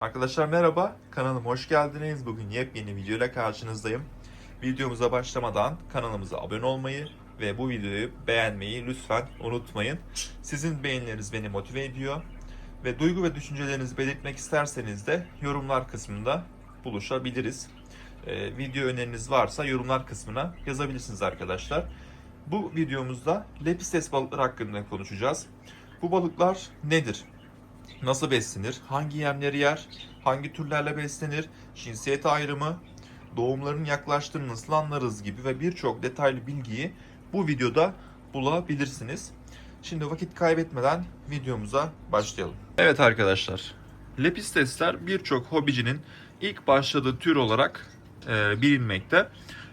Arkadaşlar merhaba, kanalıma hoş geldiniz. Bugün yepyeni video ile karşınızdayım. Videomuza başlamadan kanalımıza abone olmayı ve bu videoyu beğenmeyi lütfen unutmayın. Sizin beğenileriniz beni motive ediyor. Ve duygu ve düşüncelerinizi belirtmek isterseniz de yorumlar kısmında buluşabiliriz. Ee, video öneriniz varsa yorumlar kısmına yazabilirsiniz arkadaşlar. Bu videomuzda lepistes balıkları hakkında konuşacağız. Bu balıklar nedir? Nasıl beslenir? Hangi yemleri yer? Hangi türlerle beslenir? Cinsiyet ayrımı, doğumların yaklaştığını nasıl anlarız gibi ve birçok detaylı bilgiyi bu videoda bulabilirsiniz. Şimdi vakit kaybetmeden videomuza başlayalım. Evet arkadaşlar, lepistesler birçok hobicinin ilk başladığı tür olarak e, bilinmekte.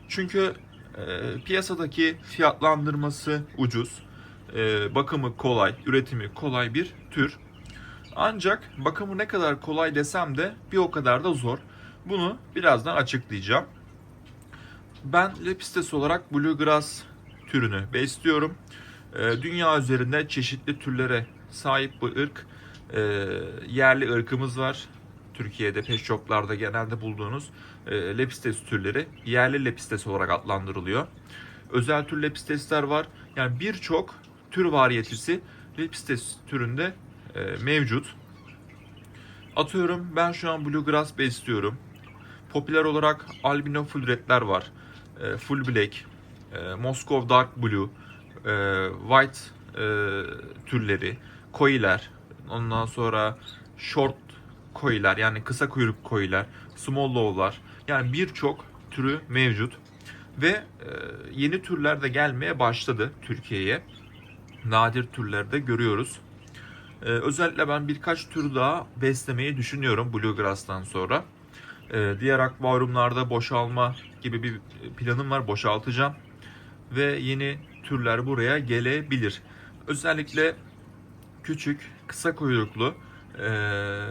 Çünkü e, piyasadaki fiyatlandırması ucuz, e, bakımı kolay, üretimi kolay bir tür. Ancak bakımı ne kadar kolay desem de bir o kadar da zor. Bunu birazdan açıklayacağım. Ben lepistes olarak bluegrass türünü besliyorum. Ee, Dünya üzerinde çeşitli türlere sahip bu ırk. Ee, Yerli ırkımız var. Türkiye'de pet shoplarda genelde bulduğunuz e, lepistes türleri yerli lepistes olarak adlandırılıyor. Özel tür lepistesler var. Yani birçok tür varyetisi lepistes türünde mevcut. Atıyorum ben şu an bluegrass besliyorum. Popüler olarak albino full red'ler var. E, full black, e, Moscow dark blue, e, white e, türleri, koyiler, ondan sonra short koyiler yani kısa kuyruk koyiler, smallow'lar yani birçok türü mevcut. Ve e, yeni türler de gelmeye başladı Türkiye'ye. Nadir türler de görüyoruz. Ee, özellikle ben birkaç tür daha beslemeyi düşünüyorum Bluegrass'tan sonra. Ee, diğer akvaryumlarda boşalma gibi bir planım var. Boşaltacağım. Ve yeni türler buraya gelebilir. Özellikle küçük, kısa kuyruklu, ee,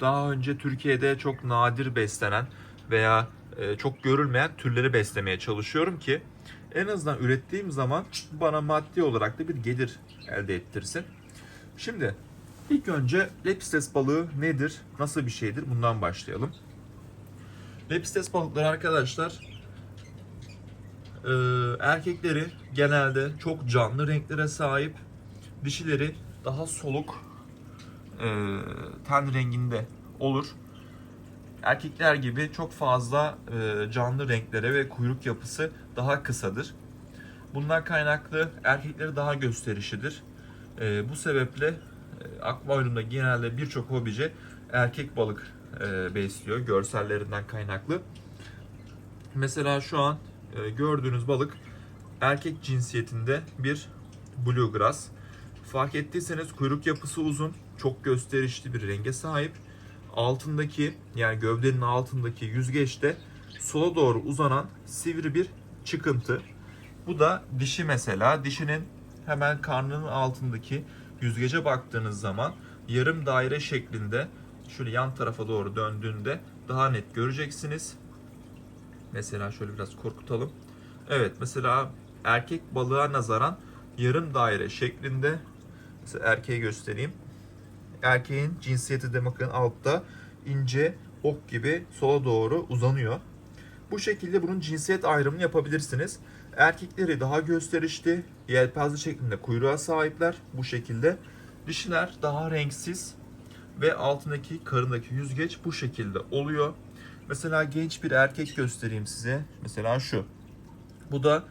daha önce Türkiye'de çok nadir beslenen veya e, çok görülmeyen türleri beslemeye çalışıyorum ki en azından ürettiğim zaman bana maddi olarak da bir gelir elde ettirsin. Şimdi ilk önce lepistes balığı nedir? Nasıl bir şeydir? Bundan başlayalım. Lepistes balıkları arkadaşlar e, erkekleri genelde çok canlı renklere sahip, dişileri daha soluk e, ten renginde olur. Erkekler gibi çok fazla e, canlı renklere ve kuyruk yapısı daha kısadır. Bundan kaynaklı erkekleri daha gösterişlidir. E, bu sebeple akvaryumda genelde birçok hobici erkek balık e, besliyor görsellerinden kaynaklı. Mesela şu an e, gördüğünüz balık erkek cinsiyetinde bir bluegrass. Fark ettiyseniz kuyruk yapısı uzun, çok gösterişli bir renge sahip. Altındaki yani gövdenin altındaki yüzgeçte sola doğru uzanan sivri bir çıkıntı. Bu da dişi mesela. Dişinin hemen karnının altındaki yüzgece baktığınız zaman yarım daire şeklinde şöyle yan tarafa doğru döndüğünde daha net göreceksiniz. Mesela şöyle biraz korkutalım. Evet mesela erkek balığa nazaran yarım daire şeklinde mesela erkeği göstereyim. Erkeğin cinsiyeti de bakın altta ince ok gibi sola doğru uzanıyor. Bu şekilde bunun cinsiyet ayrımını yapabilirsiniz. Erkekleri daha gösterişli, yelpaze şeklinde kuyruğa sahipler bu şekilde. Dişiler daha renksiz ve altındaki karındaki yüzgeç bu şekilde oluyor. Mesela genç bir erkek göstereyim size. Mesela şu. Bu da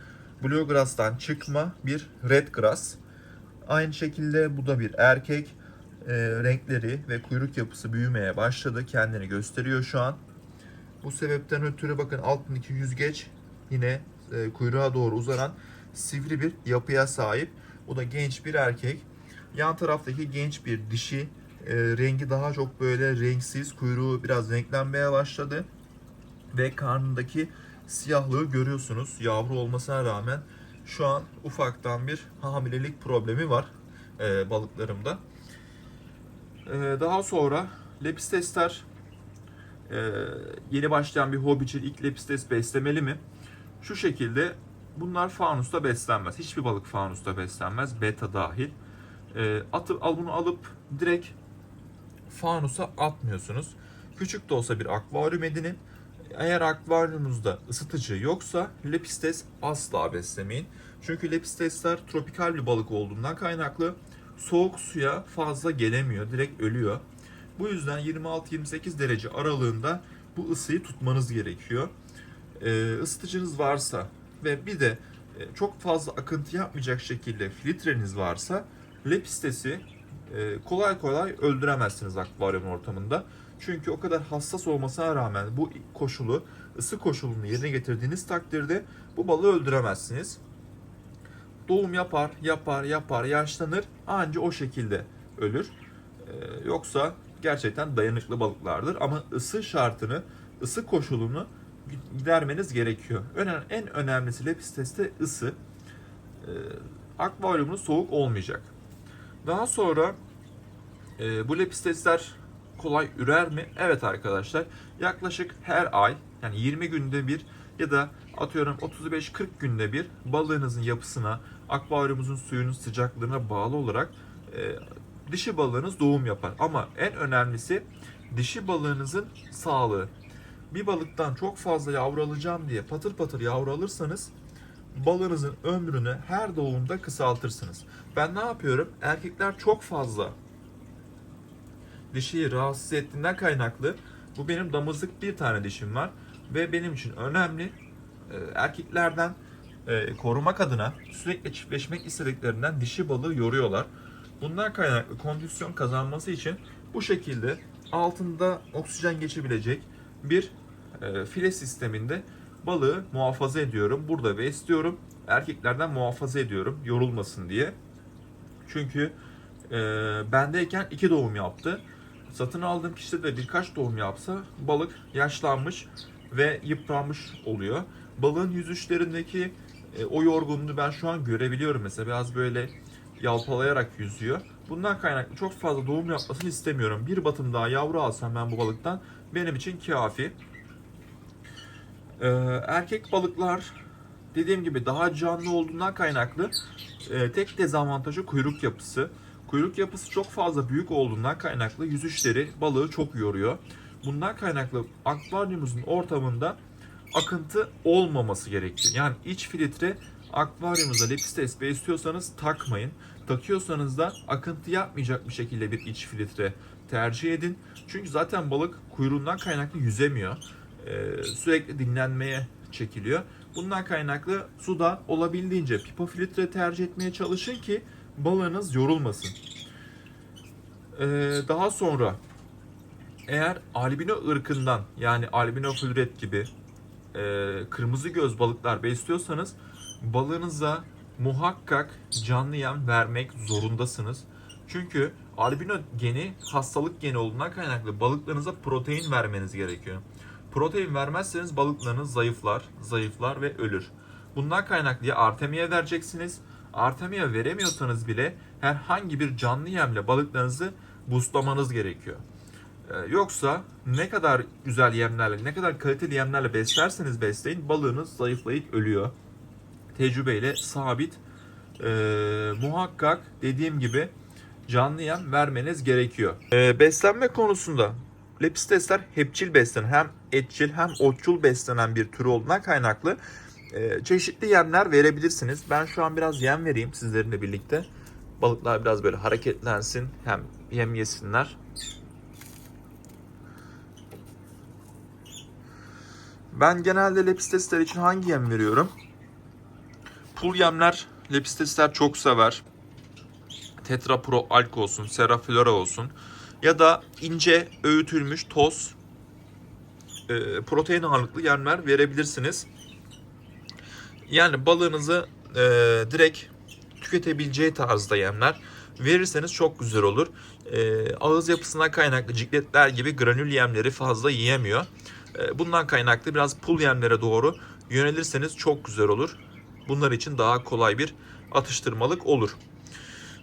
Bluegrass'tan çıkma bir Red Grass. Aynı şekilde bu da bir erkek. E, renkleri ve kuyruk yapısı büyümeye başladı. Kendini gösteriyor şu an. Bu sebepten ötürü bakın altındaki yüzgeç yine e, kuyruğa doğru uzanan sivri bir yapıya sahip. Bu da genç bir erkek. Yan taraftaki genç bir dişi. E, rengi daha çok böyle renksiz. Kuyruğu biraz renklenmeye başladı. Ve karnındaki siyahlığı görüyorsunuz. Yavru olmasına rağmen şu an ufaktan bir hamilelik problemi var e, balıklarımda. E, daha sonra lepistesler e, yeni başlayan bir hobici ilk lepistes beslemeli mi? Şu şekilde bunlar fanusta beslenmez. Hiçbir balık fanusta beslenmez. Beta dahil. E, atıp, al bunu alıp direkt fanusa atmıyorsunuz. Küçük de olsa bir akvaryum edinin. Eğer akvaryumunuzda ısıtıcı yoksa lepistes asla beslemeyin. Çünkü lepistesler tropikal bir balık olduğundan kaynaklı soğuk suya fazla gelemiyor, direkt ölüyor. Bu yüzden 26-28 derece aralığında bu ısıyı tutmanız gerekiyor. Ee, ısıtıcınız varsa ve bir de e, çok fazla akıntı yapmayacak şekilde filtreniz varsa lepistesi e, kolay kolay öldüremezsiniz akvaryum ortamında. Çünkü o kadar hassas olmasına rağmen bu koşulu, ısı koşulunu yerine getirdiğiniz takdirde bu balığı öldüremezsiniz. Doğum yapar, yapar, yapar, yaşlanır anca o şekilde ölür. Ee, yoksa gerçekten dayanıklı balıklardır ama ısı şartını, ısı koşulunu gidermeniz gerekiyor. Önen, en önemlisi lepisteste ısı. Ee, akvaryumunuz soğuk olmayacak. Daha sonra e, bu lepistesler kolay ürer mi? Evet arkadaşlar. Yaklaşık her ay yani 20 günde bir ya da atıyorum 35-40 günde bir balığınızın yapısına, akvaryumunuzun suyunun sıcaklığına bağlı olarak e, dişi balığınız doğum yapar. Ama en önemlisi dişi balığınızın sağlığı. Bir balıktan çok fazla yavru alacağım diye patır patır yavru alırsanız balığınızın ömrünü her doğumda kısaltırsınız. Ben ne yapıyorum? Erkekler çok fazla dişiyi rahatsız ettiğinden kaynaklı bu benim damızlık bir tane dişim var ve benim için önemli Ee, erkeklerden e, korumak adına sürekli çiftleşmek istediklerinden dişi balığı yoruyorlar. Bundan kaynaklı kondisyon kazanması için bu şekilde altında oksijen geçebilecek bir e, file sisteminde balığı muhafaza ediyorum. Burada besliyorum. Erkeklerden muhafaza ediyorum yorulmasın diye. Çünkü e, bendeyken iki doğum yaptı. Satın aldığım kişide de birkaç doğum yapsa balık yaşlanmış ve yıpranmış oluyor. Balığın yüzüşlerindeki e, o yorgunluğu ben şu an görebiliyorum mesela biraz böyle yalpalayarak yüzüyor. Bundan kaynaklı çok fazla doğum yapmasını istemiyorum. Bir batım daha yavru alsam ben bu balıktan benim için kafi. Ee, erkek balıklar dediğim gibi daha canlı olduğundan kaynaklı e, tek dezavantajı kuyruk yapısı. Kuyruk yapısı çok fazla büyük olduğundan kaynaklı yüzüşleri balığı çok yoruyor. Bundan kaynaklı akvaryumumuzun ortamında akıntı olmaması gerekiyor. Yani iç filtre akvaryumunuza lepistes besliyorsanız takmayın. Takıyorsanız da akıntı yapmayacak bir şekilde bir iç filtre tercih edin. Çünkü zaten balık kuyruğundan kaynaklı yüzemiyor. Ee, sürekli dinlenmeye çekiliyor. Bundan kaynaklı suda olabildiğince pipo filtre tercih etmeye çalışın ki balığınız yorulmasın. Ee, daha sonra eğer albino ırkından yani albino flüret gibi e, kırmızı göz balıklar besliyorsanız balığınıza muhakkak canlı yem vermek zorundasınız. Çünkü albino geni hastalık geni olduğundan kaynaklı balıklarınıza protein vermeniz gerekiyor. Protein vermezseniz balıklarınız zayıflar, zayıflar ve ölür. Bundan kaynaklı ya artemia vereceksiniz. Artemia veremiyorsanız bile herhangi bir canlı yemle balıklarınızı boostlamanız gerekiyor. Ee, yoksa ne kadar güzel yemlerle, ne kadar kaliteli yemlerle beslerseniz besleyin balığınız zayıflayıp ölüyor. Tecrübeyle sabit. Ee, muhakkak dediğim gibi canlı yem vermeniz gerekiyor. Ee, beslenme konusunda lepistesler hepçil beslenen hem etçil hem otçul beslenen bir tür olduğundan kaynaklı e, çeşitli yemler verebilirsiniz. Ben şu an biraz yem vereyim sizlerinle birlikte. Balıklar biraz böyle hareketlensin hem yem yesinler. Ben genelde lepistesler için hangi yem veriyorum? Pul yemler lepistesler çok sever. Tetra Pro Alk olsun, Seraflora olsun ya da ince öğütülmüş toz e, protein ağırlıklı yemler verebilirsiniz. Yani balığınızı e, direkt tüketebileceği tarzda yemler verirseniz çok güzel olur. E, ağız yapısına kaynaklı cikletler gibi granül yemleri fazla yiyemiyor. E, bundan kaynaklı biraz pul yemlere doğru yönelirseniz çok güzel olur. Bunlar için daha kolay bir atıştırmalık olur.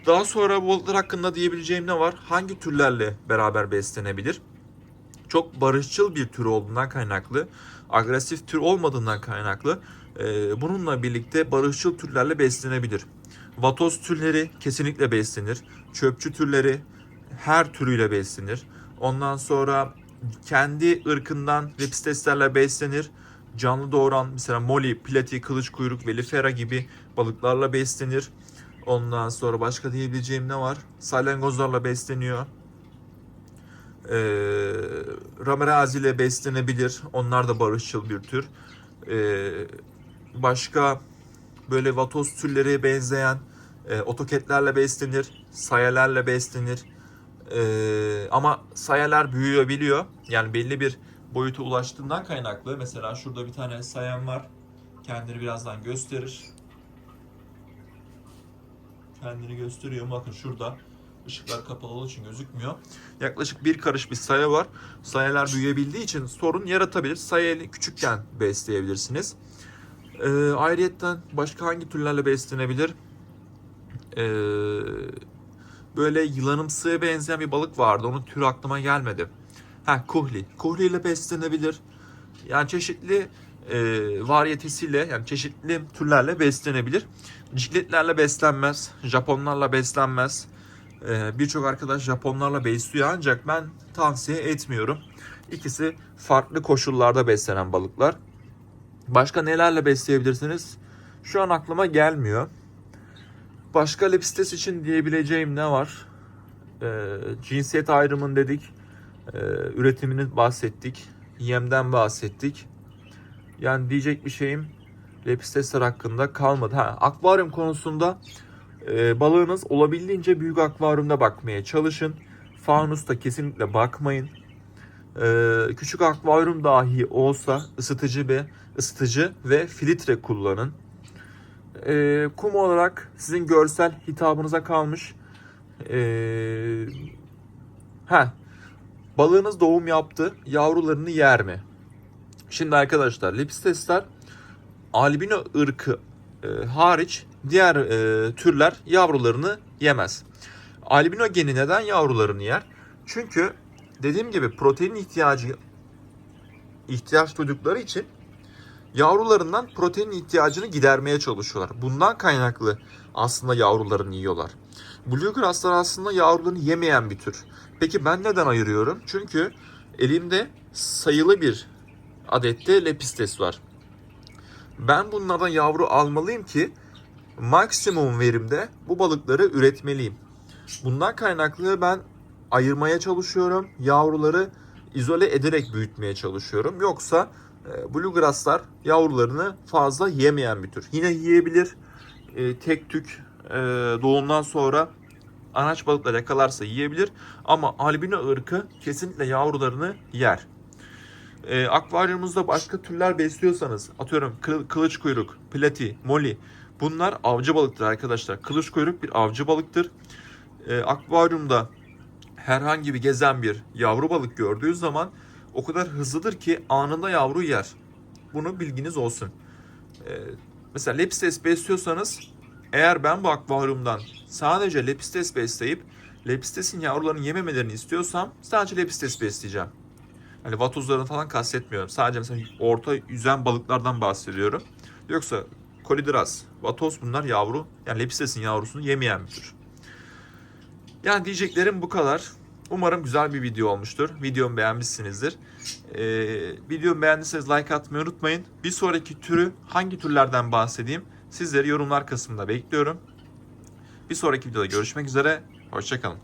Daha sonra balıklar hakkında diyebileceğim ne var? Hangi türlerle beraber beslenebilir? Çok barışçıl bir tür olduğundan kaynaklı, agresif tür olmadığından kaynaklı e, bununla birlikte barışçıl türlerle beslenebilir. Vatoz türleri kesinlikle beslenir. Çöpçü türleri her türüyle beslenir. Ondan sonra kendi ırkından lepisteslerle beslenir. Canlı doğuran mesela moli, plati, kılıç kuyruk, velifera gibi balıklarla beslenir. Ondan sonra başka diyebileceğim ne var? Salyangozlarla besleniyor. Ee, Ramarazi ile beslenebilir. Onlar da barışçıl bir tür. Ee, başka böyle vatoz türleri benzeyen e, otoketlerle beslenir. Sayelerle beslenir. Ee, ama sayeler büyüyebiliyor. Yani belli bir boyuta ulaştığından kaynaklı. Mesela şurada bir tane sayan var. Kendini birazdan gösterir. Kendini gösteriyor. Bakın şurada. Işıklar kapalı olduğu için gözükmüyor. Yaklaşık bir karış bir saya var. Sayalar büyüyebildiği için sorun yaratabilir. Sayayı küçükken besleyebilirsiniz. Ee, ayrıyetten başka hangi türlerle beslenebilir? Ee, böyle yılanımsıya benzeyen bir balık vardı. Onun türü aklıma gelmedi. Ha kuhli. Kuhli ile beslenebilir. Yani çeşitli e, varyetesiyle yani çeşitli türlerle beslenebilir. Cikletlerle beslenmez. Japonlarla beslenmez. E, Birçok arkadaş Japonlarla besliyor ancak ben tavsiye etmiyorum. İkisi farklı koşullarda beslenen balıklar. Başka nelerle besleyebilirsiniz? Şu an aklıma gelmiyor. Başka lepistes için diyebileceğim ne var? Ee, cinsiyet ayrımın dedik. Ee, üretimini bahsettik. Yemden bahsettik. Yani diyecek bir şeyim lepistesler hakkında kalmadı. Ha, akvaryum konusunda e, balığınız olabildiğince büyük akvaryumda bakmaya çalışın. Fanusta kesinlikle bakmayın. Ee, küçük akvaryum dahi olsa ısıtıcı ve ısıtıcı ve filtre kullanın. Ee, kum olarak sizin görsel hitabınıza kalmış. Ee, ha, balığınız doğum yaptı, yavrularını yer mi? Şimdi arkadaşlar lepistesler albino ırkı e, hariç diğer e, türler yavrularını yemez. Albino geni neden yavrularını yer? Çünkü dediğim gibi protein ihtiyacı ihtiyaç duydukları için yavrularından protein ihtiyacını gidermeye çalışıyorlar. Bundan kaynaklı aslında yavrularını yiyorlar. Bluegrasslar aslında yavrularını yemeyen bir tür. Peki ben neden ayırıyorum? Çünkü elimde sayılı bir adette lepistes var. Ben bunlardan yavru almalıyım ki maksimum verimde bu balıkları üretmeliyim. Bundan kaynaklı ben ayırmaya çalışıyorum. Yavruları izole ederek büyütmeye çalışıyorum. Yoksa e, bluegrasslar yavrularını fazla yemeyen bir tür. Yine yiyebilir. E, tek tük e, doğumdan sonra anaç balıklar yakalarsa yiyebilir. Ama albino ırkı kesinlikle yavrularını yer. E, akvaryumunuzda başka türler besliyorsanız atıyorum kıl- kılıç kuyruk, plati, moli bunlar avcı balıktır arkadaşlar. Kılıç kuyruk bir avcı balıktır. E, akvaryumda herhangi bir gezen bir yavru balık gördüğü zaman o kadar hızlıdır ki anında yavru yer. Bunu bilginiz olsun. Ee, mesela lepistes besliyorsanız eğer ben bu akvaryumdan sadece lepistes besleyip lepistesin yavrularını yememelerini istiyorsam sadece lepistes besleyeceğim. Hani vatozlarını falan kastetmiyorum. Sadece mesela orta yüzen balıklardan bahsediyorum. Yoksa kolidras, vatoz bunlar yavru. Yani lepistesin yavrusunu yemeyen bir tür. Yani diyeceklerim bu kadar. Umarım güzel bir video olmuştur. Videomu beğenmişsinizdir. Ee, videomu beğendiyseniz like atmayı unutmayın. Bir sonraki türü hangi türlerden bahsedeyim sizleri yorumlar kısmında bekliyorum. Bir sonraki videoda görüşmek üzere. Hoşçakalın.